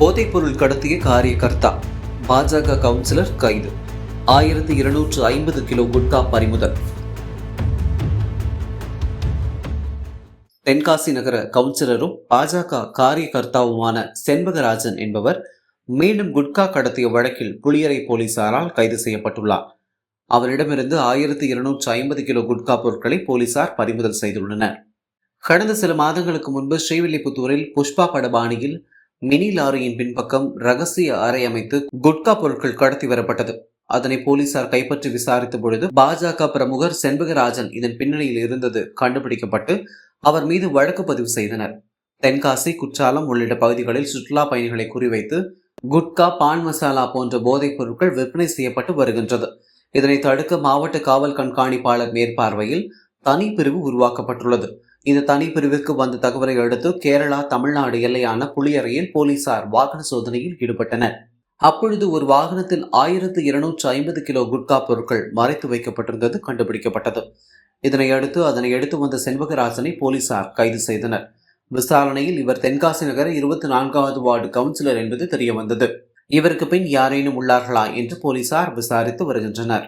போதைப்பொருள் கடத்திய காரியகர்த்தா பாஜக கவுன்சிலர் கைது. ஆயிரத்தி இருநூற்று ஐம்பது கிலோ குட்கா பறிமுதல். தென்காசி நகர கவுன்சிலரும் பாஜக காரியகர்த்தாவுமான செண்பகராஜன் என்பவர் மீண்டும் குட்கா கடத்திய வழக்கில் புளியரை போலீசாரால் கைது செய்யப்பட்டுள்ளார். அவரிடமிருந்து ஆயிரத்தி இருநூற்று ஐம்பது கிலோ குட்கா பொருட்களை போலீசார் பறிமுதல் செய்துள்ளனர். கடந்த சில மாதங்களுக்கு முன்பு ஸ்ரீவில்லிபுத்தூரில் புஷ்பா படபாணியில் மினி லாரியின் பின்பக்கம் ரகசிய அறை அமைத்து குட்கா பொருட்கள் கடத்தி வரப்பட்டது. அதனை போலீசார் கைப்பற்றி விசாரித்த பொழுது பாஜக பிரமுகர் செண்பகராஜன் இதன் பின்னணியில் இருந்தது கண்டுபிடிக்கப்பட்டு அவர் மீது வழக்கு பதிவு செய்தனர். தென்காசி குற்றாலம் உள்ளிட்ட பகுதிகளில் சுற்றுலா பயணிகளை குறிவைத்து குட்கா பான் மசாலா போன்ற போதைப் பொருட்கள் விற்பனை செய்யப்பட்டு வருகின்றது. இதனை தடுக்க மாவட்ட காவல் கண்காணிப்பாளர் மேற்பார்வையில் தனி பிரிவு உருவாக்கப்பட்டுள்ளது. இந்த தனிப்பிரிவுக்கு வந்த தகவலை அடுத்து கேரளா தமிழ்நாடு எல்லையான புளியறையில் போலீசார் வாகன சோதனையில் ஈடுபட்டனர். அப்பொழுது ஒரு வாகனத்தில் ஆயிரத்து இருநூற்று ஐம்பது கிலோ குட்கா பொருட்கள் மறைத்து வைக்கப்பட்டிருந்தது கண்டுபிடிக்கப்பட்டது. இதனை அடுத்து அதனை எடுத்து வந்த செண்பகராசனை போலீசார் கைது செய்தனர். விசாரணையில் இவர் தென்காசி நகர இருபத்தி நான்காவது வார்டு கவுன்சிலர் என்பது தெரியவந்தது. இவருக்கு பின் யாரேனும் உள்ளார்களா என்று போலீசார் விசாரித்து வருகின்றனர்.